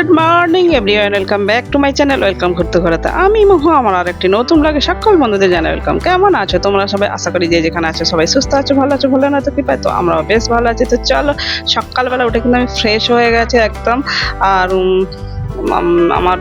Good morning everyone welcome back to my channel welcome করতে ঘোরাতে আমি মহু, আমার আর একটি নতুন লাগে সকল বন্ধুদের জানাই ওয়েলকাম কেমন আছো? তোমরা সবাই আশা করি যে যেখানে আছো সবাই সুস্থ আছো, ভালো আছো ভালো না তো কি পাই তো আমরাও বেশ ভালো আছি। তো চলো, সকালবেলা উঠে কিন্তু আমি ফ্রেশ হয়ে গেছে একদম। আর আমার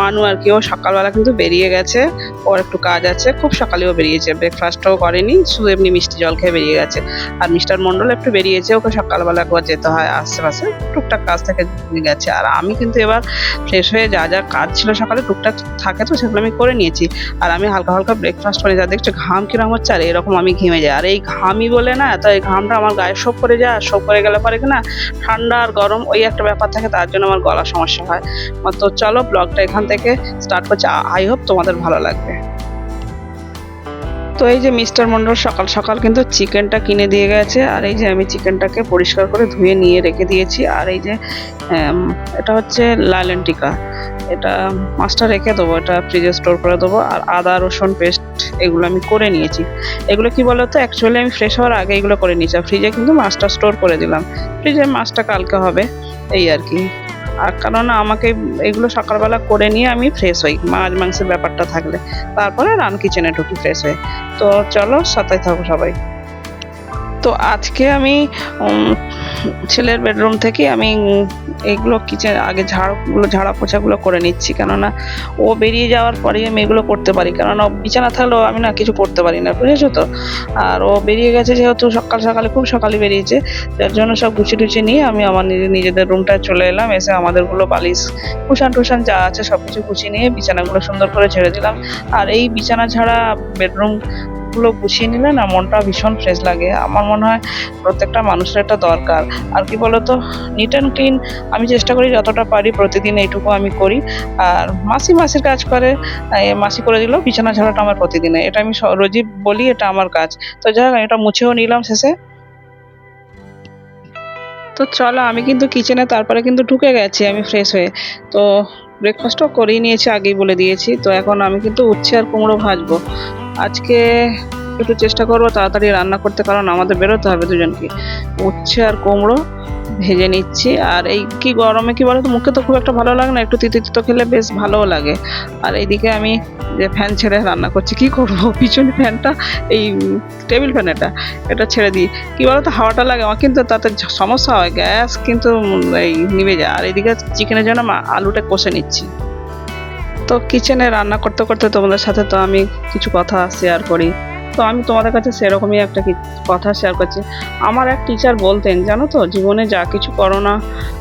মানু আর কি, ও সকালবেলা কিন্তু বেরিয়ে গেছে। ওর একটু কাজ আছে, খুব সকালেও বেরিয়েছে। ব্রেকফাস্টও করেনি, শুধু এমনি মিষ্টি জল খেয়ে বেরিয়ে গেছে। আর মিস্টার মন্ডল একটু বেরিয়েছে, ওকে সকালবেলা একবার যেতে হয় আশেপাশে। টুকটাক কাজ থেকে গেছে। আর আমি কিন্তু এবার ফ্রেশ হয়ে যা যা কাজ ছিল সকালে টুকটাক থাকে তো, সেগুলো আমি করে নিয়েছি। আর আমি হালকা হালকা ব্রেকফাস্ট করে যা দেখছ, ঘাম কীরকম হচ্ছে, আর এরকম আমি ঘেমে যাই। আর এই ঘামই বলে না, তো এই ঘামটা আমার গায়ে শোক করে যায়, আর শোক করে গেলে পরে কি না, ঠান্ডা আর গরম, ওই একটা ব্যাপার থাকে, তার জন্য আমার গলা সমস্যা হয়। তো চলো ব্লগটা এখান থেকে স্টার্ট করছি। আই হোপ তোমাদের ভালো লাগবে। তো এই যে মিস্টার মন্ডল সকাল সকাল কিন্তু চিকেনটা কিনে দিয়ে গেছে, আর এই যে আমি চিকেনটাকে পরিষ্কার করে ধুয়ে নিয়ে রেখে দিয়েছি। আর এই যে এটা হচ্ছে লাইলেন টিকা এটা মাছটা রেখে দেবো, এটা ফ্রিজে স্টোর করে দেবো। আর আদা, রসুন পেস্ট এগুলো আমি করে নিয়েছি। এগুলো কি বলতো? অ্যাকচুয়ালি আমি ফ্রেশ হওয়ার আগে এগুলো করে নিয়েছি। ফ্রিজে কিন্তু মাছটা স্টোর করে দিলাম। ফ্রিজে মাছটা কালকে হবে, এই আর কি। আর কারণ আমাকে এগুলো সকালবেলা করে নিয়ে আমি ফ্রেশ হই, মাছ মাংসের ব্যাপারটা থাকলে। তারপরে রান কিচেনে ঢুকি ফ্রেশ হয়ে। তো চলো সাথে থাকো সবাই। তো আজকে আমি ছেলের বেডরুম থেকে আমি এগুলো কিচেন, আগে ঝাড়গুলো, ঝাড়া পোছাগুলো করে নিচ্ছি। কেননা ও বেরিয়ে যাওয়ার পরে আমি এগুলো করতে পারি। কেননা বিছানা থাকলেও আমি না কিছু করতে পারি না, বুঝেছ তো? আর ও বেরিয়ে গেছে যেহেতু সকাল সকালে, খুব সকালে বেরিয়েছে। যার জন্য সব গুছিয়ে টুছিয়ে নিয়ে আমি আমার নিজে নিজেদের রুমটায় চলে এলাম। এসে আমাদেরগুলো বালিশ, কুশান টুশান যা আছে সব কিছু গুছিয়ে নিয়ে বিছানাগুলো সুন্দর করে ছেড়ে দিলাম। আর এই বিছানা ছাড়া বেডরুম গুলো গুছিয়ে নিলে না মনটা ভীষণ ফ্রেশ লাগে। আমার মনে হয় প্রত্যেকটা মানুষের একটা দরকার। আর কি বলতো নিট অ্যান্ড ক্লিন আমি চেষ্টা করি যতটা পারি প্রতিদিন এইটুকু আমি করি। আর মাসি মাসির কাজ করে মাসি করে দিল বিছানা ঝাড়াটা আমার প্রতিদিনে। এটা আমি রোজই বলি, এটা আমার কাজ। তো যাই হোক এটা মুছেও নিলাম শেষে। তো চলো, আমি কিন্তু কিচেনে তারপরে কিন্তু ঢুকে গেছি আমি ফ্রেশ হয়ে। তো ব্রেকফাস্টও করেই নিয়েছি, আগেই বলে দিয়েছি। তো এখন আমি কিন্তু উচ্ছে আর কুমড়ো ভাজবো। আজকে একটু চেষ্টা করব তাড়াতাড়ি রান্না করতে, কারণ আমাদের বেরোতে হবে দুজনকে। উচ্ছে আর কুমড়ো ভেজে নিচ্ছি। আর এই কি গরমে কি বলতো, মুখে তো খুব একটা ভালো লাগে না, একটু তিতো তিতো খেলে বেশ ভালোও লাগে। আর এইদিকে আমি যে ফ্যান ছেড়ে রান্না করছি, কি করব? পিছনে ফ্যানটা, এই টেবিল ফ্যান এটা এটা ছেড়ে দিই। কি বলতো, হাওয়াটা লাগে, আমার কিন্তু তাতে সমস্যা হয়, গ্যাস কিন্তু এই নিভে যায়। আর এইদিকে চিকেনের জন্য আলুটা কষে নিচ্ছি। তো কিচেনে রান্না করতে করতে তোমাদের সাথে তো আমি কিছু কথা শেয়ার করি। তো আমি তোমাদের কাছে সেরকমই একটা কথা শেয়ার করছি। আমার এক টিচার বলতেন, জানো তো, জীবনে যা কিছু করো না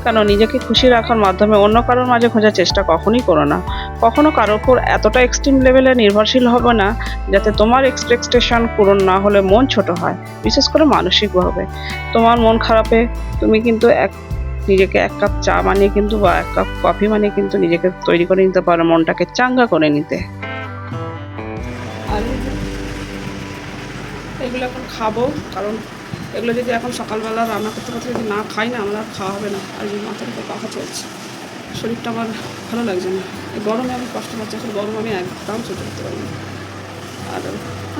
কেন, নিজেকে খুশি রাখার মাধ্যমে অন্য কারোর মাঝে খোঁজার চেষ্টা কখনই করো না। কখনো কারোর উপর এতটা এক্সট্রিম লেভেলে নির্ভরশীল হবে না, যাতে তোমার এক্সপেকটেশন পূরণ না হলে মন ছোট হয়, বিশেষ করে মানসিকভাবে তোমার মন খারাপে, তুমি কিন্তু এক, নিজেকে এক কাপ চা বানিয়ে কিন্তু বা এক কাপ কফি বানিয়ে কিন্তু নিজেকে তৈরি করে নিতে পারো মনটাকে চাঙ্গা করে নিতে। এগুলো এখন খাব, কারণ এগুলো যদি এখন সকালবেলা রান্না করতে করতে যদি না খাই না আমার খাওয়া হবে না। আর মাথার উপর পাখা চলছে। শরীরটা আমার ভালো লাগছে না। এই গরমে আমি কষ্ট পাচ্ছি এখন গরম আমি একদম সহ্য করতে পারি না। আর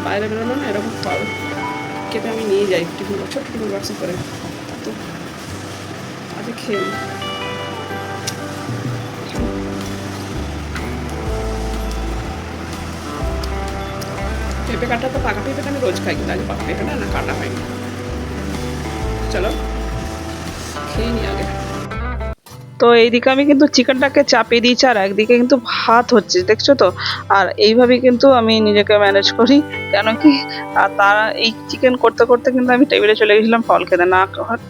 বাইরে বেরোলে না এরকম ফল কেটে আমি নিয়ে যাই, টিফিন ছোট্ট টিফিন বাক্সে করে। তো আজকে খেয়ে পেঁপে কাটা তো পাকা পেঁপেটা আমি রোজ খাই কিন্তু আজ পাকা পেঁপেটা না, কাটা হয়নি। চলো, খেয়ে নি আগে। তো এইদিকে আমি কিন্তু চিকেনটাকে চাপিয়ে দিয়েছি আর একদিকে কিন্তু ভাত হচ্ছে, দেখছ তো? আর এইভাবেই কিন্তু আমি নিজেকে ম্যানেজ করি, কেন কি? আর তারা এই চিকেন করতে করতে কিন্তু আমি টেবিলে চলে গেছিলাম ফল খেতে। না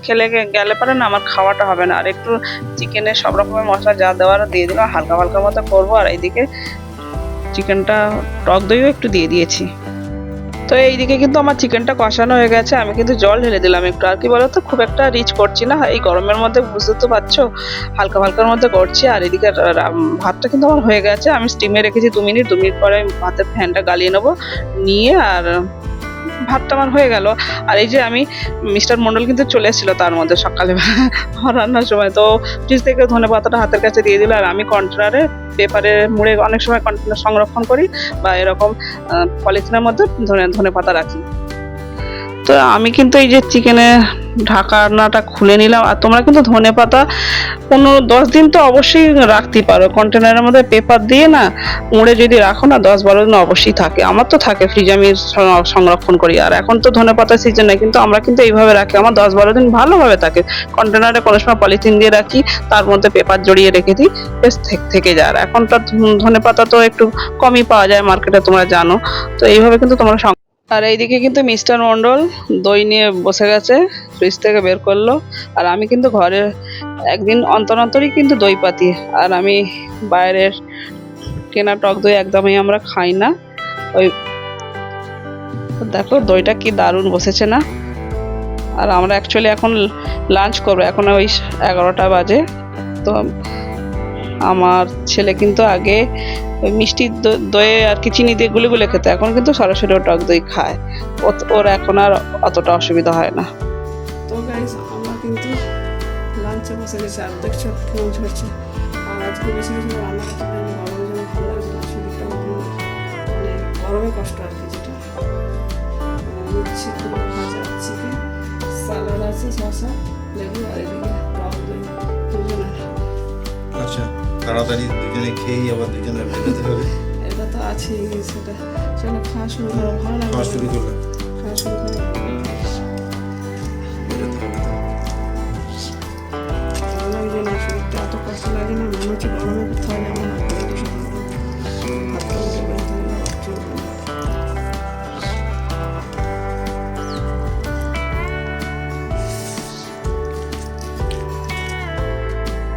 খেলে গেলে পারে না, আমার খাওয়াটা হবে না। আর একটু চিকেনে সব রকমের মশলা যা দেওয়ার দিয়ে দিলাম হালকা হালকা মতো করব। আর এইদিকে চিকেনটা টক দইও একটু দিয়ে দিয়েছি। তো এইদিকে কিন্তু আমার চিকেনটা কষানো হয়ে গেছে, আমি কিন্তু জল ঢেলে দিলাম একটু। আর কি বলো তো খুব একটা রিচ করছি না, এই গরমের মধ্যে বুঝতে তো পারছ, হালকা হালকার মধ্যে করছি। আর এদিকে ভাতটা কিন্তু আমার হয়ে গেছে, আমি স্টিমে রেখেছি দু মিনিট দু মিনিট পরে আমি ভাতের ফ্যানটা গালিয়ে নেব, নিয়ে আর ভাতটা আমার হয়ে গেল। আর এই যে আমি মিস্টার মন্ডল কিন্তু চলে এসেছিল তার মধ্যে সকালে আমার রান্নার সময়। তো ফ্রিজ থেকে ধনে পাতাটা হাতের কাছে দিয়ে দিল আর আমি কন্টেনারে পেপারে মুড়ে অনেক সময় কন্টেনার সংরক্ষণ করি বা এরকম পলিথিনের মধ্যে ধনে ধনে পাতা রাখি। তো আমি কিন্তু এই যে চিকেনে ঢাকনাটা খুলে নিলাম। আর তোমরা কিন্তু ধনে পাতা পনেরো দশ দিন তো অবশ্যই রাখতে পারো। কন্টেনারের মধ্যে পেপার দিয়ে না মুড়ে যদি রাখো না, দশ বারো দিন অবশ্যই থাকে। আমার তো থাকে ফ্রিজে আমি সংরক্ষণ করি। আর এখন তো ধনে পাতার সিজন নেই, কিন্তু আমরা কিন্তু এইভাবে রাখি। আমার দশ বারো দিন ভালোভাবে থাকে। কন্টেনারে কোনো সময় পলিথিন দিয়ে রাখি, তার মধ্যে পেপার জড়িয়ে রেখে দিই বেশ থেক- যায়। আর এখন তো ধনে পাতা তো একটু কমই পাওয়া যায় মার্কেটে তোমরা জানো। তো এইভাবে কিন্তু তোমরা আর এইদিকে কিন্তু মিস্টার মন্ডল দই নিয়ে বসে গেছে ফ্রিজ থেকে বের করল। আর আমি কিন্তু ঘরে একদিন অন্তর অন্তরই কিন্তু দই পাতি। আর আমি বাইরের কেনা টক দই একদমই আমরা খাই না। ওই দেখো দইটা কি দারুণ বসেছে না? আর আমরা অ্যাকচুয়ালি এখন লাঞ্চ করব, এখন ওই এগারোটা বাজে। তো আমার ছেলে কিন্তু আগে ওই মিষ্টি দইয়ে আর কি চিনি দিয়ে গুলে গুলে খেতে, এখন কিন্তু সরাসরি টক দই খায়। ওর এখন আর অতটা অসুবিধা হয় না। তো গাইস আমরা কিন্তু লাঞ্চে বসে গেছি, আর দেখছ কেমন আর আজকে বেশি কিছু রান্না করতে পারিনি গরমের জন্য ভালো লাগছে না শরীরটা মানে গরমে কষ্ট আর কি যেটা। ভাজা চিকেন স্যালাড আছে, শসা, লেবু আর তাড়াতাড়ি দুজনে খেয়েই আবার দুজনে বেরোতে হবে। এটা তো আছেই সেটা চলো খাওয়া শুরু করো ভালো লাগে খাওয়া শুরু খাওয়া শুরু এত কষ্ট লাগে না মনে হচ্ছে গরমে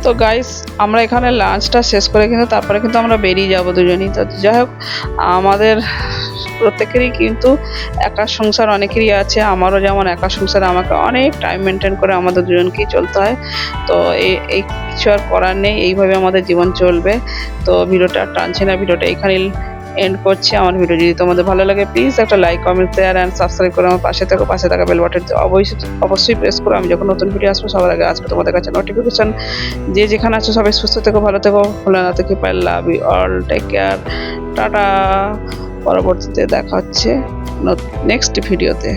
তো গাইস আমরা এখানে লাঞ্চটা শেষ করে কিন্তু তারপরে কিন্তু আমরা বেরিয়ে যাব দুজনেই। তো যাই হোক আমাদের প্রত্যেকেরই কিন্তু একা সংসার অনেকেরই আছে, আমারও যেমন একা সংসার, আমাকে অনেক টাইম মেনটেন করে আমাদের দুজনকেই চলতে হয়। তো এই কিছু আর করার নেই, এইভাবে আমাদের জীবন চলবে। তো ভিডিওটা টানছে না, ভিডিওটা এখানেই এন্ড করছি আমার ভিডিও যদি তোমাদের ভালো লাগে প্লিজ একটা like comment share and subscribe করে আমার পাশে থাকো। পাশে থাকা বেল বাটন অবশ্যই অবশ্যই প্রেস করো। আমি যখন নতুন ভিডিও আসব, সবার আগে আসবে তোমাদের কাছে নোটিফিকেশন যে যেখানে আছো, সবাই সুস্থ থেকো, ভালো থেকো। ভালো না থেকে পাই love you all take care tata. পরবর্তীতে দেখা হচ্ছে নেক্সট ভিডিওতে